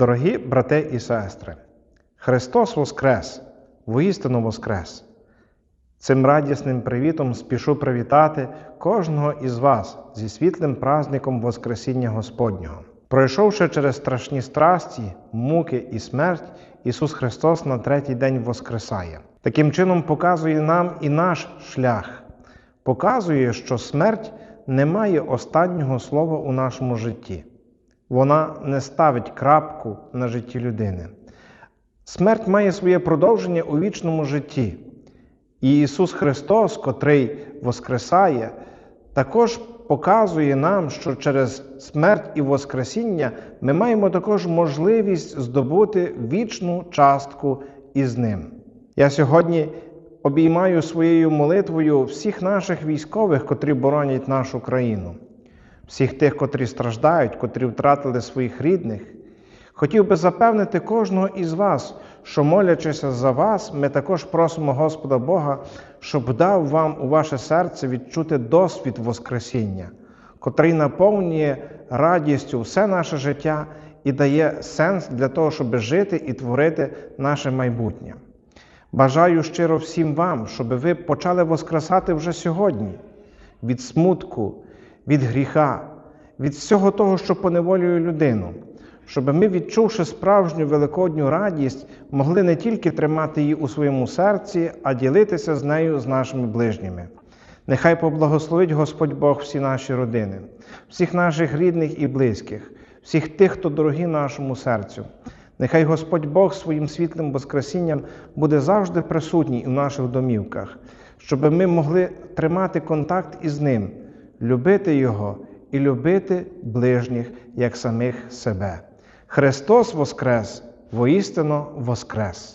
Дорогі брати і сестри, Христос Воскрес, воістину Воскрес. Цим радісним привітом спішу привітати кожного із вас зі світлим праздником Воскресіння Господнього. Пройшовши через страшні страсті, муки і смерть, Ісус Христос на третій день воскресає. Таким чином показує нам і наш шлях, показує, що смерть не має останнього слова у нашому житті. Вона не ставить крапку на житті людини. Смерть має своє продовження у вічному житті. І Ісус Христос, котрий Воскресає, також показує нам, що через смерть і Воскресіння ми маємо також можливість здобути вічну частку із Ним. Я сьогодні обіймаю своєю молитвою всіх наших військових, котрі боронять нашу країну, всіх тих, котрі страждають, котрі втратили своїх рідних. Хотів би запевнити кожного із вас, що молячися за вас, ми також просимо Господа Бога, щоб дав вам у ваше серце відчути досвід Воскресіння, котрий наповнює радістю все наше життя і дає сенс для того, щоб жити і творити наше майбутнє. Бажаю щиро всім вам, щоб ви почали воскресати вже сьогодні від смутку, від гріха, від всього того, що поневолює людину щоб ми, відчувши справжню великодню радість, могли не тільки тримати її у своєму серці, а ділитися з нею з нашими ближніми. Нехай поблагословить Господь Бог всі наші родини, всіх наших рідних і близьких, всіх тих, хто дорогі нашому серцю. Нехай Господь Бог своїм світлим Воскресінням буде завжди присутній у наших домівках, щоб ми могли тримати контакт із Ним, любити Його і любити ближніх як самих себе. Христос Воскрес, воістину Воскрес!